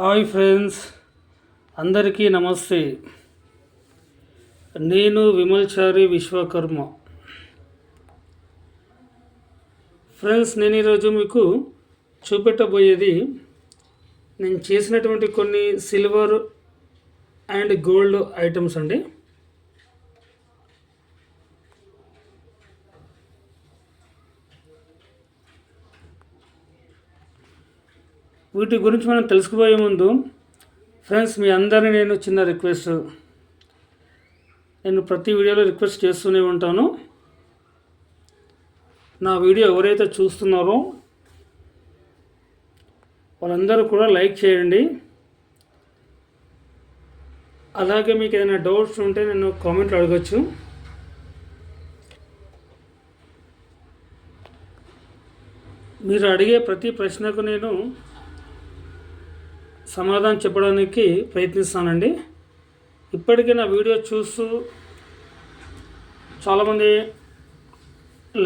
Hi friends అందరికీ నమస్తే. నేను విమల్చారి విశ్వకర్మ. ఫ్రెండ్స్ నేను ఈరోజు మీకు చూపెట్టబోయేది నేను చేసినటువంటి కొన్ని సిల్వర్ అండ్ గోల్డ్ ఐటమ్స్ అండి. వీటి గురించి మనం తెలుసుకుపోయే ముందు ఫ్రెండ్స్ మీ అందరినీ నేను చిన్న రిక్వెస్ట్ నేను ప్రతి వీడియోలో రిక్వెస్ట్ చేస్తూనే ఉంటాను. నా వీడియో ఎవరైతే చూస్తున్నారో వాళ్ళందరూ కూడా లైక్ చేయండి. అలాగే మీకు ఏదైనా డౌట్స్ ఉంటే నేను కామెంట్లు అడగచ్చు. మీరు అడిగే ప్రతి ప్రశ్నకు నేను సమాధానం చెప్పడానికి ప్రయత్నిస్తానండి. ఇప్పటికీ నా వీడియో చూస్తూ చాలామంది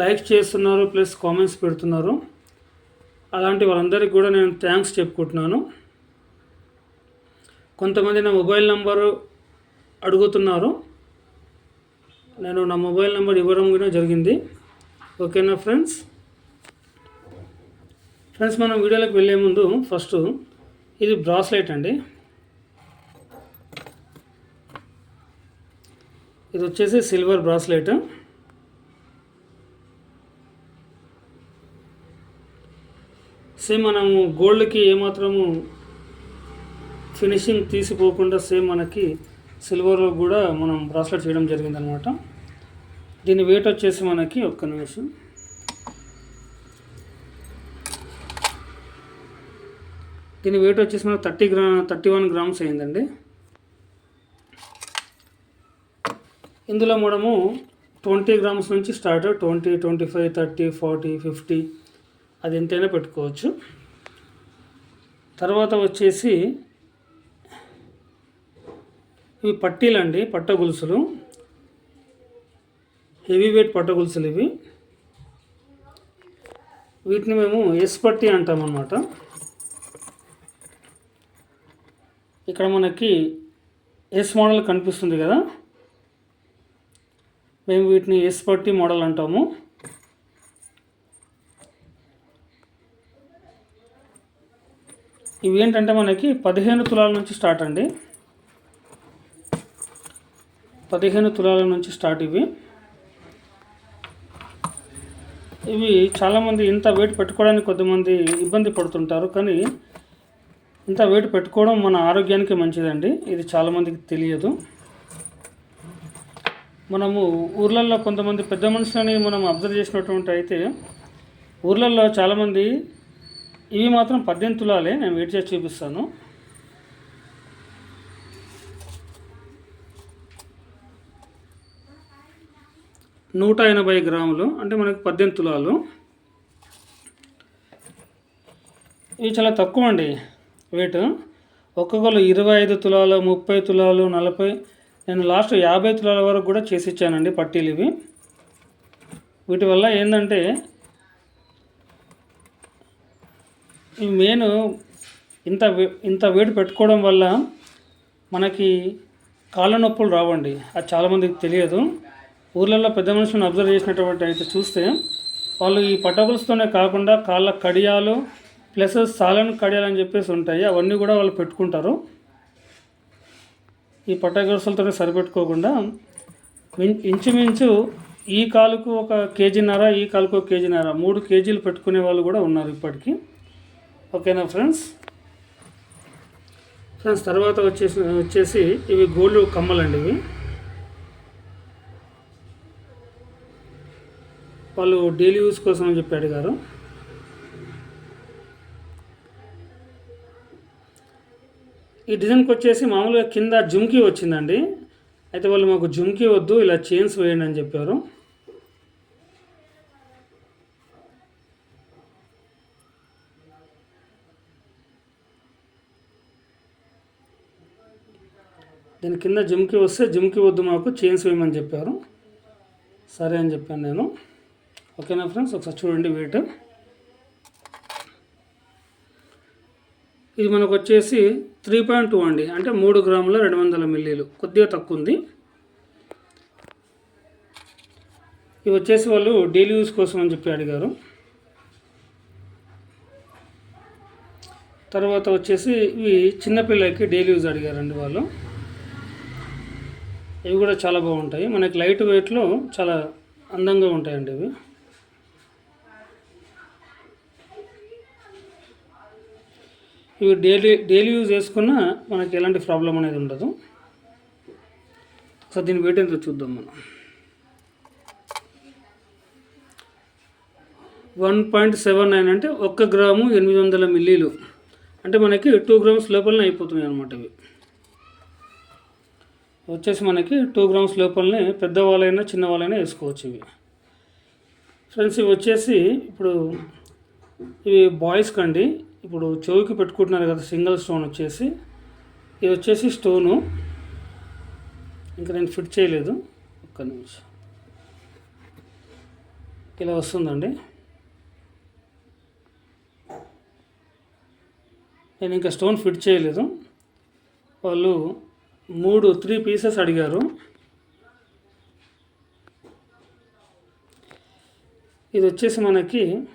లైక్ చేస్తున్నారు ప్లస్ కామెంట్స్ పెడుతున్నారు. అలాంటి వాళ్ళందరికీ కూడా నేను థ్యాంక్స్ చెప్పుకుంటున్నాను. కొంతమంది నా మొబైల్ నంబరు అడుగుతున్నారు. నేను నా మొబైల్ నెంబర్ ఇవ్వడం కూడా జరిగింది. ఓకేనా ఫ్రెండ్స్? ఫ్రెండ్స్ మనం వీడియోలోకి వెళ్ళే ముందు ఫస్ట్ ఇది బ్రాస్లెట్ అండి. ఇది వచ్చేసి సిల్వర్ బ్రాస్లెట్. సేమ్ మనము గోల్డ్కి ఏమాత్రము ఫినిషింగ్ తీసిపోకుండా సేమ్ మనకి సిల్వర్లో కూడా మనం బ్రాస్లెట్ చేయడం జరిగిందనమాట. దీని వెయిట్ వచ్చేసి మనకి ఒక్క నిమిషం. దీని వెయిట్ వచ్చేసి మనకు thirty gram thirty one grams అయిందండి. ఇందులో మనము ట్వంటీ గ్రామ్స్ నుంచి start twenty twenty five thirty forty fifty అది ఎంతైనా పెట్టుకోవచ్చు. తర్వాత వచ్చేసి ఇవి పట్టీలండి పట్ట గొలుసులు. హెవీ వెయిట్ పట్ట గొలుసులు ఇవి. వీటిని మేము ఎస్ పట్టి అంటాం ఇక్కడ మనకి ఎస్ మోడల్ కనిపిస్తుంది కదా? మేము వీటిని ఎస్ పట్టి మోడల్ అంటాము. ఇవి ఏంటంటే మనకి పదిహేను తులాల నుంచి స్టార్ట్ అండి. పదిహేను తులాల నుంచి స్టార్ట్ ఇవి. ఇవి చాలామంది ఇంత వెయిట్ పెట్టుకోవడానికి కొద్దిమంది ఇబ్బంది పడుతుంటారు కానీ ఇంత వెయిట్ పెట్టుకోవడం మన ఆరోగ్యానికి మంచిదండి. ఇది చాలామందికి తెలియదు. మనము ఊర్లలో కొంతమంది పెద్ద మనుషులని మనం అబ్జర్వ్ చేసినటువంటి అయితే ఊర్లలో చాలామంది ఇవి మాత్రం పద్దెనిమిది తులాలే నేను వెయిట్ చేసి చూపిస్తాను. నూట ఎనభై గ్రాములు అంటే మనకి పద్దెనిమిది తులాలు. ఇవి చాలా తక్కువ అండి వెయిట్. ఒక్కొక్కరు ఇరవై ఐదు తులాలు ముప్పై తులాలు నలభై నేను లాస్ట్ యాభై తులాల వరకు కూడా చేసి ఇచ్చానండి పట్టీలు ఇవి. వీటి వల్ల ఏంటంటే ఈ మెయిన్ ఇంత ఇంత వేడి పెట్టుకోవడం వల్ల మనకి కాళ్ళ నొప్పులు రావండి. అది చాలామందికి తెలియదు. ఊర్లలో పెద్ద మనుషులను అబ్జర్వ్ చేసినటువంటి అయితే చూస్తే వాళ్ళు ఈ పట్టగొలుస్తూనే కాకుండా కాళ్ళ కడియాలు ప్లస్ సాలన్ కడియాలు అని చెప్పేసి ఉంటాయి. అవన్నీ కూడా వాళ్ళు పెట్టుకుంటారు. ఈ పట్టగొలుసులతో సరిపెట్టుకోకుండా ఇంచుమించు ఈ కాలుకు ఒక కేజీన్నర ఈ కాలుకు ఒక కేజీన్నర మూడు కేజీలు పెట్టుకునే వాళ్ళు కూడా ఉన్నారు ఇప్పటికీ. ఓకేనా ఫ్రెండ్స్? ఫ్రెండ్స్ తర్వాత వచ్చేసి వచ్చేసి ఇవి గోల్డ్ కమ్మలండి ఇవి. వాళ్ళు డైలీ యూస్ కోసం అని చెప్పి అడిగారు. ఈ డిజైన్కి వచ్చేసి మామూలుగా కింద జుమ్కీ వచ్చిందండి. అయితే వాళ్ళు మాకు జుమ్కీ వద్దు ఇలా చైన్స్ వేయండి అని చెప్పారు. దీని కింద జుమ్కీ వస్తే జుమ్కీ వద్దు మాకు చైన్స్ వేయమని చెప్పారు. సరే అని చెప్పాను నేను. ఓకేనా ఫ్రెండ్స్? ఒకసారి చూడండి వెయిట్. ఇది మనకు వచ్చేసి త్రీ పాయింట్ టూ అండి. అంటే మూడు గ్రాముల రెండు వందల మిల్లీలు. కొద్దిగా తక్కువ ఉంది ఇవి వచ్చేసి వాళ్ళు డైలీ యూస్ కోసం అని చెప్పి అడిగారు. తర్వాత వచ్చేసి ఇవి చిన్నపిల్లలకి డైలీ యూజ్ అడిగారండి వాళ్ళు. ఇవి కూడా చాలా బాగుంటాయి. మనకి లైట్ వెయిట్లో చాలా అందంగా ఉంటాయండి ఇవి. ఇవి డైలీ డైలీ యూజ్ చేసుకున్నా మనకి ఎలాంటి ప్రాబ్లం అనేది ఉండదు. సో దీని వెయిట్ ఎంత చూద్దాం మనం. వన్ పాయింట్ సెవెన్ నైన్ అంటే ఒక్క గ్రాము ఎనిమిది వందల మిల్లీలు. అంటే మనకి టూ గ్రామ్స్ లోపలనే అయిపోతున్నాయి అనమాట ఇవి. వచ్చేసి మనకి టూ గ్రామ్స్ లోపలనే పెద్దవాళ్ళైనా చిన్నవాళ్ళైనా వేసుకోవచ్చు ఇవి. ఫ్రెండ్స్ ఇవి వచ్చేసి ఇప్పుడు ఇవి బాయ్స్కి అండి ఇప్పుడు చెవికి పెట్టుకుంటున్నారు కదా సింగిల్ స్టోన్ వచ్చేసి. ఇది వచ్చేసి స్టోను. ఇంకా నేను ఫిట్ చేయలేదు. ఒక్క నిమిషం. ఇలా వస్తుందండి. నేను ఇంకా స్టోన్ ఫిట్ చేయలేదు. వాళ్ళు మూడు త్రీ పీసెస్ అడిగారు. ఇది వచ్చేసి మనకి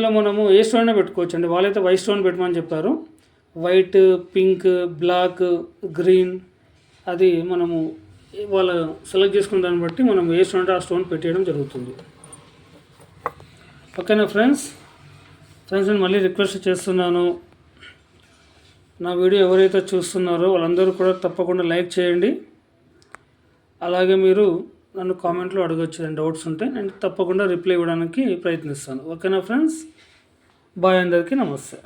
ఇందులో మనము ఏ స్టోన్ అయినా పెట్టుకోవచ్చు. అండి వాళ్ళైతే వైట్ స్టోన్ పెట్టమని చెప్పారు. వైట్ పింక్ బ్లాక్ గ్రీన్ అది మనము వాళ్ళు సెలెక్ట్ చేసుకున్న దాన్ని బట్టి మనం ఏ స్టోన్ అంటే ఆ స్టోన్ పెట్టేయడం జరుగుతుంది. ఓకేనా ఫ్రెండ్స్ ఫ్రెండ్స్ నేను మళ్ళీ రిక్వెస్ట్ చేస్తున్నాను. నా వీడియో ఎవరైతే చూస్తున్నారో వాళ్ళందరూ కూడా తప్పకుండా లైక్ చేయండి. అలాగే మీరు నన్ను కామెంట్లో అడగచ్చు డౌట్స్ ఉంటే నేను తప్పకుండా రిప్లై ఇవ్వడానికి ప్రయత్నిస్తాను. ఓకేనా ఫ్రెండ్స్ బాయ్ అందరికీ నమస్తే.